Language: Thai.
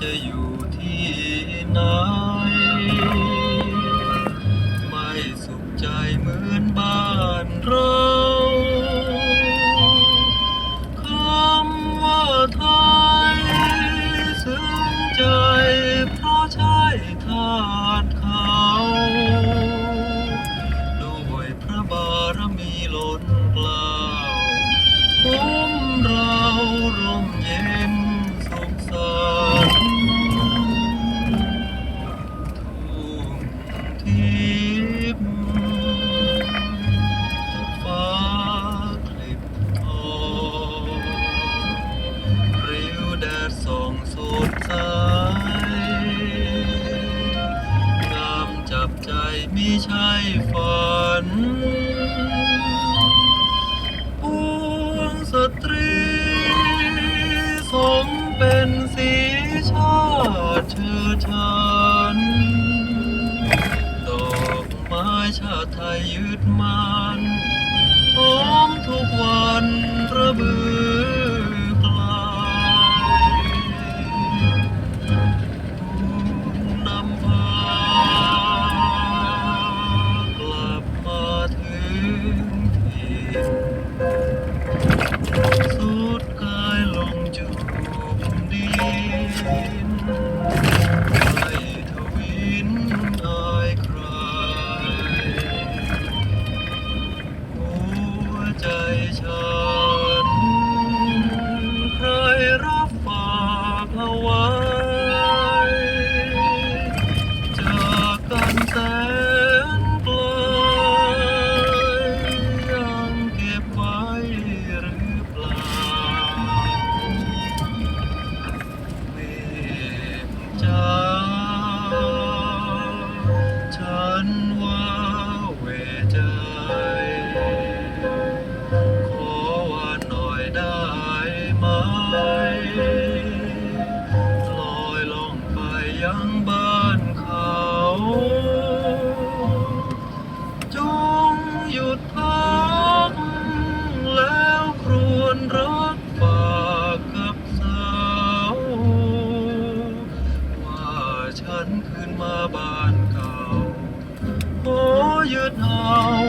จะอยู่ที่ไหน ไม่สุขใจเหมือนบ้านเราคำว่าไทยซึ้งใจเพราะใช่ทาน ฝันปวงสตรี สมเป็นสีชาติเชื้อชันดอกไม้ชาติไทยยืดมันหอมทุกวันระเบือ ใจฉัน ใครรับฝากเอาไว้ รักฝากกับสาวว่าฉันคืนมาบ้านเก่าขอยึดเอา